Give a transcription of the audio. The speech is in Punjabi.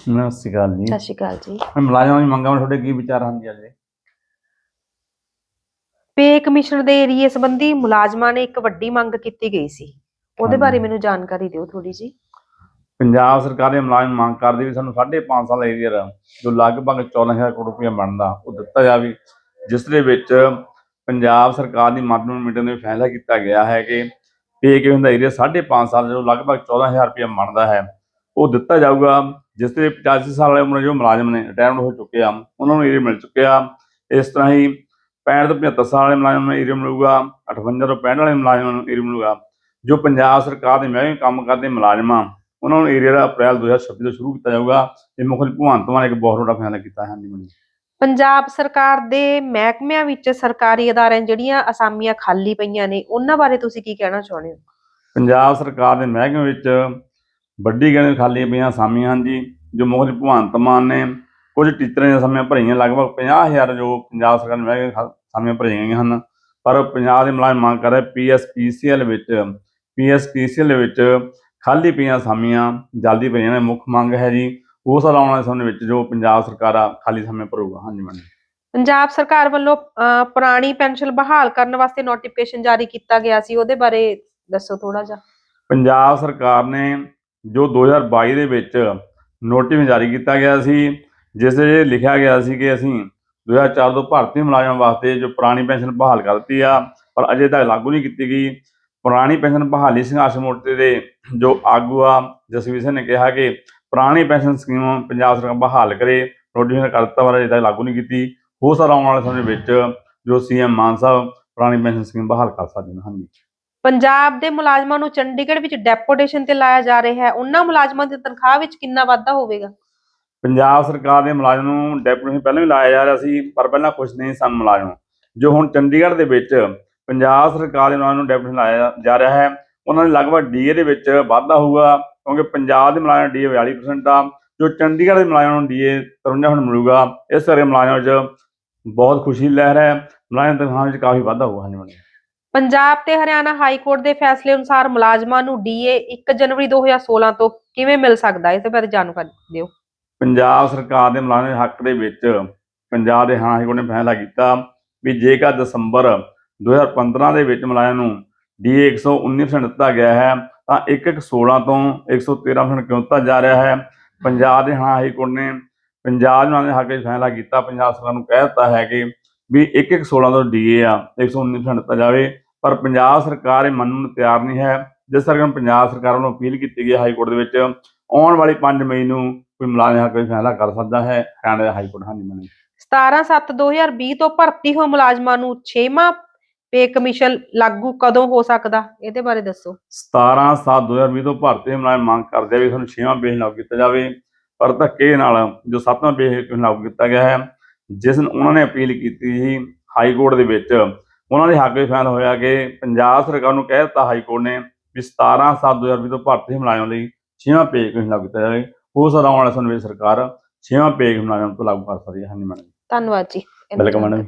ਸਤਿ ਸ਼੍ਰੀ ਅਕਾਲ ਜੀ। ਸਤਿ ਸ਼੍ਰੀ ਅਕਾਲ ਜੀ। ਮੈਂ ਮੁਲਾਜ਼ਮਾਂ ਦੀ ਮੰਗਾਂ ਤੁਹਾਡੇ ਕੀ ਵਿਚਾਰ ਹਨ ਜੀ ਅੱਜ? ਦੇ? ਪੇ ਕਮਿਸ਼ਨ ਦੇ ਏਰੀਏ ਸੰਬੰਧੀ ਮੁਲਾਜ਼ਮਾਂ ਨੇ ਇੱਕ ਵੱਡੀ ਮੰਗ ਕੀਤੀ ਗਈ ਸੀ। ਉਹਦੇ। ਬਾਰੇ ਮੈਨੂੰ ਜਾਣਕਾਰੀ ਦਿਓ ਥੋੜੀ ਜੀ ਪੰਜਾਬ ਸਰਕਾਰ ਦੇ ਮੁਲਾਜ਼ਮ ਮੰਗ ਕਰਦੇ ਵੀ ਸਾਨੂੰ 5.5 ਸਾਲ ਏਰੀਅਰ ਜੋ ਲਗਭਗ 14000 ਕਰੋੜ ਰੁਪਏ ਬਣਦਾ ਉਹ ਦਿੱਤਾ ਜਾਵੇ। ਜਿਸ ਦੇ ਵਿੱਚ ਪੰਜਾਬ ਸਰਕਾਰ ਦੀ ਮਾਤਮ ਮੀਟਿੰਗ ਦੇ ਫੈਸਲਾ ਕੀਤਾ ਗਿਆ ਹੈ ਕਿ ਪੇ ਕਿ ਹੁੰਦਾ ਏਰੀਆ 5.5 ਸਾਲ ਜੋ ਲਗਭਗ 14000 ਰੁਪਏ ਬਣਦਾ ਹੈ ਉਹ ਦਿੱਤਾ ਜਾਊਗਾ। ਜਿਸ ਦੇ 85 ਸਾਲ ਵਾਲੇ ਉਮਰ ਜੋ ਮੁਲਾਜ਼ਮ ਨੇ ਰਿਟਾਇਰਮੈਂਟ ਹੋ ਚੁੱਕੇ ਆ ਉਹਨਾਂ ਨੂੰ ਏਰੀਆ ਮਿਲ ਚੁੱਕਿਆ ਇਸ ਤਰ੍ਹਾਂ ਹੀ 65 ਤੋਂ 75 ਸਾਲ ਵਾਲੇ ਮੁਲਾਜ਼ਮ ਨੂੰ ਏਰੀਆ ਮਿਲੂਗਾ 58 ਤੋਂ 65 ਵਾਲੇ ਮੁਲਾਜ਼ਮਾਂ ਨੂੰ ਏਰੀਆ ਮਿਲੂਗਾ ਜੋ ਪੰਜਾਬ ਸਰਕਾਰ ਦੇ ਮਹਿਕਮੇ ਕੰਮ ਕਰਦੇ ਮੁਲਾਜ਼ਮ ਉਹਨਾਂ ਨੂੰ ਏਰੀਆ ਦਾ ਅਪ੍ਰੈਲ 2026 ਤੋਂ ਸ਼ੁਰੂ ਕੀਤਾ ਜਾਊਗਾ। ਇਹ ਮੁੱਖ ਮੰਤਰੀ ਭਗਵੰਤ ਮਾਨ ਇੱਕ ਬਹੁਤ ਵੱਡਾ ਫੈਸਲਾ ਕੀਤਾ ਹੈ ਹਾਂਜੀ ਪੰਜਾਬ ਸਰਕਾਰ ਦੇ ਮਹਿਕਮਿਆਂ ਵਿੱਚ ਸਰਕਾਰੀ ਅਦਾਰਿਆਂ ਜਿਹੜੀਆਂ ਅਸਾਮੀਆਂ ਖਾਲੀ ਪਈਆਂ ਨੇ ਉਹਨਾਂ ਬਾਰੇ ਤੁਸੀਂ ਕੀ ਕਹਿਣਾ ਚਾਹੁੰਦੇ ਹੋ? ਪੰਜਾਬ ਸਰਕਾਰ ਦੇ ਮਹਿਕਮੇ ਵਿੱਚ ਵੱਡੀ ਗਿਣਤੀ ਖਾਲੀ ਪਈਆਂ ਅਸਾਮੀਆਂ ਹਨ ਜੀ ਜੋ ਮੁੱਖ ਮੰਤਰੀ ਭਗਵੰਤ ਮਾਨ ਨੇ ਕੁਝ ਟੀਚਰਾਂ ਦੀਆਂ ਅਸਾਮੀਆਂ ਭਰੀਆਂ ਲਗਭਗ 50000 ਜੋ ਪੰਜਾਬ ਸਰਕਾਰ ਮਹਿਕਮੇ ਖਾ- ਅਸਾਮੀਆਂ ਭਰੀਆਂ ਗਈਆਂ ਹਨ। ਪਰ ਪੰਜਾਬ ਦੇ ਮੁਲਾਜ਼ਮ ਮੰਗ ਕਰ ਰਹੇ ਪੀਐਸਪੀਸੀਐਲ ਵਿੱਚ ਪੀਐਸਪੀਸੀਐਲ ਵਿੱਚ ਖਾਲੀ ਪਈਆਂ ਅਸਾਮੀਆਂ ਜਲਦੀ ਭਰੀਆਂ ਨੇ। ਮੁੱਖ ਮੰਗ ਹੈ ਜੀ ਉਸ ਸਾਲ ਆਉਣ ਵਾਲੇ ਸਮੇਂ ਵਿੱਚ ਜੋ ਪੰਜਾਬ ਸਰਕਾਰ ਆ ਖਾਲੀ ਸਮੇਂ ਭਰੂਗਾ। ਹਾਂਜੀ ਮੈਡਮ। ਪੰਜਾਬ ਸਰਕਾਰ ਵੱਲੋਂ ਪੁਰਾਣੀ ਪੈਨਸ਼ਨ ਬਹਾਲ ਕਰਨ ਵਾਸਤੇ ਨੋਟੀਫਿਕੇਸ਼ਨ ਜਾਰੀ ਕੀਤਾ ਗਿਆ ਸੀ। ਉਹਦੇ ਬਾਰੇ ਦੱਸੋ ਥੋੜਾ ਜਿਹਾ। ਪੰਜਾਬ ਸਰਕਾਰ ਨੇ ਜੋ 2022 ਦੇ ਵਿੱਚ ਨੋਟਿਸ ਜਾਰੀ ਕੀਤਾ ਗਿਆ ਸੀ, ਜਿਸ ਵਿੱਚ ਲਿਖਿਆ ਗਿਆ ਸੀ ਕਿ ਅਸੀਂ 2004 ਤੋਂ ਭਾਰਤੀ ਮੁਲਾਜ਼ਮਾਂ ਵਾਸਤੇ ਜੋ ਪੁਰਾਣੀ ਪੈਨਸ਼ਨ ਬਹਾਲ ਕਰ ਦਿੱਤੀ ਆ, ਪਰ ਅਜੇ ਤੱਕ ਲਾਗੂ ਨਹੀਂ ਕੀਤੀ ਗਈ। ਪੁਰਾਣੀ ਪੈਨਸ਼ਨ ਬਹਾਲੀ ਸੰਘਰਸ਼ ਮੋਰਚੇ ਦੇ ਜੋ ਆਗੂ ਆ, ਜਸਵੀਰ ਸਿੰਘ ਨੇ ਕਿਹਾ ਕਿ ਪੁਰਾਣੀ ਪੈਨਸ਼ਨ ਸਕੀਮ ਪੰਜਾਬ ਸਰਕਾਰ ਬਹਾਲ ਕਰੇ ਨੋਟੀਫਿਕੇਸ਼ਨ ਕਰ ਦਿੱਤਾ ਪਰ ਅਜੇ ਤੱਕ ਲਾਗੂ ਨਹੀਂ ਕੀਤੀ। ਹੋ ਸਕਦਾ ਆਉਣ ਵਾਲੇ ਸਮੇਂ ਵਿੱਚ ਜੋ ਸੀਐਮ ਮਾਨ ਸਾਹਿਬ ਪੁਰਾਣੀ ਪੈਨਸ਼ਨ ਸਕੀਮ ਬਹਾਲ ਕਰ ਸਕਦੇ ਨੇ। ਹਾਂਜੀ। ਪੰਜਾਬ ਦੇ ਮੁਲਾਜ਼ਮਾਂ ਨੂੰ ਚੰਡੀਗੜ੍ਹ ਵਿੱਚ ਡੈਪੂਟੇਸ਼ਨ ਤੇ ਲਾਇਆ ਜਾ ਰਿਹਾ ਹੈ। ਉਹਨਾਂ ਮੁਲਾਜ਼ਮਾਂ ਦੀ ਤਨਖਾਹ ਵਿੱਚ ਕਿੰਨਾ ਵਾਧਾ ਹੋਵੇਗਾ? ਪੰਜਾਬ ਸਰਕਾਰ ਦੇ ਮੁਲਾਜ਼ਮ ਨੂੰ ਡੈਪੂਟੇਸ਼ਨ ਪਹਿਲਾਂ ਵੀ ਲਾਇਆ ਜਾ ਰਿਹਾ ਸੀ, ਪਰ ਪਹਿਲਾਂ ਕੁਝ ਨਹੀਂ ਸਨ ਮੁਲਾਜ਼ਮ। ਜੋ ਹੁਣ ਚੰਡੀਗੜ੍ਹ ਦੇ ਵਿੱਚ ਪੰਜਾਬ ਸਰਕਾਰ ਦੇ ਮੁਲਾਜ਼ਮ ਨੂੰ ਡੈਪੂਟੇਸ਼ਨ ਲਾਇਆ ਜਾ ਰਿਹਾ ਹੈ, ਉਹਨਾਂ ਦੇ ਲਗਭਗ ਡੀਏ ਦੇ ਵਿੱਚ ਵਾਧਾ ਹੋਊਗਾ, ਕਿਉਂਕਿ ਪੰਜਾਬ ਦੇ ਮੁਲਾਜ਼ਮ ਡੀਏ 42% ਆ, ਜੋ ਚੰਡੀਗੜ੍ਹ ਦੇ ਮੁਲਾਜ਼ਮਾਂ ਨੂੰ ਡੀਏ 53 ਹੁਣ ਮਿਲੂਗਾ। ਇਸ ਕਰਕੇ ਮੁਲਾਜ਼ਮਾਂ ਵਿੱਚ ਬਹੁਤ ਖੁਸ਼ੀ ਲਹਿਰ ਹੈ। ਮੁਲਾਜ਼ਮ ਤਨਖਾਹ ਵਿੱਚ ਕਾਫੀ ਵਾਧਾ ਹੋਊਗਾ। ਹਾਂਜੀ ਪੰਜਾਬ ਤੇ ਹਰਿਆਣਾ ਹਾਈ ਕੋਰਟ ਦੇ ਫੈਸਲੇ ਅਨੁਸਾਰ ਮੁਲਾਜ਼ਮਾਂ ਨੂੰ ਡੀਏ 1 ਜਨਵਰੀ 2016 ਤੋਂ ਕਿਵੇਂ ਮਿਲ ਸਕਦਾ ਹੈ? ਇਸ ਬਾਰੇ ਜਾਣਕਾਰੀ ਦਿਓ। ਪੰਜਾਬ ਸਰਕਾਰ ਦੇ ਮੁਲਾਜ਼ਮ ਦੇ ਹੱਕ ਦੇ ਵਿੱਚ ਪੰਜਾਬ ਦੇ ਹਾਈ ਕੋਰਟ ਨੇ ਫੈਸਲਾ ਕੀਤਾ ਵੀ ਜੇਕਰ ਦਸੰਬਰ 2015 ਦੇ ਵਿੱਚ ਮੁਲਾਜ਼ਮ ਨੂੰ ਡੀਏ 119% ਦਿੱਤਾ ਗਿਆ ਹੈ, ਤਾਂ 116 ਤੋਂ 113% ਕਿਉਂ ਦਿੱਤਾ ਜਾ ਰਿਹਾ ਹੈ? ਪੰਜਾਬ ਦੇ ਹਾਈ ਕੋਰਟ ਨੇ ਪੰਜਾਬ ਦੇ ਮੁਲਾਜ਼ਮਾਂ ਦੇ ਹੱਕ ਵਿੱਚ ਫੈਸਲਾ ਕੀਤਾ, ਪੰਜਾਬ ਸਰਕਾਰ ਨੂੰ ਕਹਿ ਦਿੱਤਾ ਹੈ ਕਿ ਵੀ 116 ਤੋਂ ਡੀਏ ਆ 119% ਦਿੱਤਾ ਜਾਵੇ ਪਰ ਪੰਜਾਬ ਸਰਕਾਰ ਇਹ ਮੰਨਣ ਨੂੰ ਤਿਆਰ ਨਹੀਂ ਹੈ। ਜਿਸ ਕਰਕੇ ਪੰਜਾਬ ਸਰਕਾਰ ਵੱਲੋਂ ਅਪੀਲ ਕੀਤੀ ਗਈ ਹੈ ਹਾਈ ਕੋਰਟ ਦੇ ਵਿੱਚ ਆਉਣ ਵਾਲੀ 5 ਮਈ ਨੂੰ ਕੋਈ ਮੁਲਾਜ਼ਮ ਹੱਕ ਵਿੱਚ ਫੈਸਲਾ ਕਰ ਸਕਦਾ ਹੈ। ਹਰਿਆਣਾ ਦੇ ਹਾਈ ਕੋਰਟ ਹਾਂਜੀ ਮੈਨੂੰ 17/7/2020 ਤੋਂ ਭਰਤੀ ਹੋਏ ਮੁਲਾਜ਼ਮਾਂ ਨੂੰ 6ਵਾਂ ਪੇ ਕਮਿਸ਼ਨ ਲਾਗੂ ਕਦੋਂ ਹੋ ਸਕਦਾ? ਇਹਦੇ ਬਾਰੇ ਦੱਸੋ। 17 7 2020 ਤੋਂ ਭਾਰਤੀ ਮੁਲਾਜ਼ਮ ਮੰਗ ਕਰਦੇ ਆ ਵੀ ਸਾਨੂੰ 6ਵਾਂ ਪੇਜ ਲਾਗੂ ਕੀਤਾ ਜਾਵੇ। ਪਰ ਧੱਕੇ ਨਾਲ ਜੋ 7ਵਾਂ ਪੇਜ ਲਾਗੂ ਕੀਤਾ ਗਿਆ ਹੈ ਜਿਸ ਨੂੰ ਉਹਨਾਂ ਨੇ ਅਪੀਲ ਕੀਤੀ ਸੀ ਹਾਈ ਕੋਰਟ ਦੇ ਵਿੱਚ ਉਹਨਾਂ ਦੇ ਹੱਕ ਵਿੱਚ ਫੈਸਲਾ ਹੋਇਆ ਕਿ ਪੰਜਾਬ ਸਰਕਾਰ ਨੂੰ ਕਹਿ ਦਿੱਤਾ ਹਾਈ ਕੋਰਟ ਨੇ ਵੀ 17 7 2020 ਤੋਂ ਭਾਰਤੀ ਮੁਲਾਜ਼ਮਾਂ ਲਈ 6ਵਾਂ ਪੇਜ ਲਾਗੂ ਕੀਤਾ ਜਾਵੇ। ਹੋ ਸਕਦਾ ਆਉਣ ਵਾਲੇ ਸਮੇਂ ਵਿੱਚ ਸਰਕਾਰ 6ਵਾਂ ਪੇਜ ਮੁਲਾਜ਼ਮਾਂ ਤੋਂ ਲਾਗੂ ਕਰ ਸਕਦੀ ਹੈ। ਹਾਂਜੀ ਮੈਡਮ ਧੰਨਵਾਦ ਜੀ। Welcome madam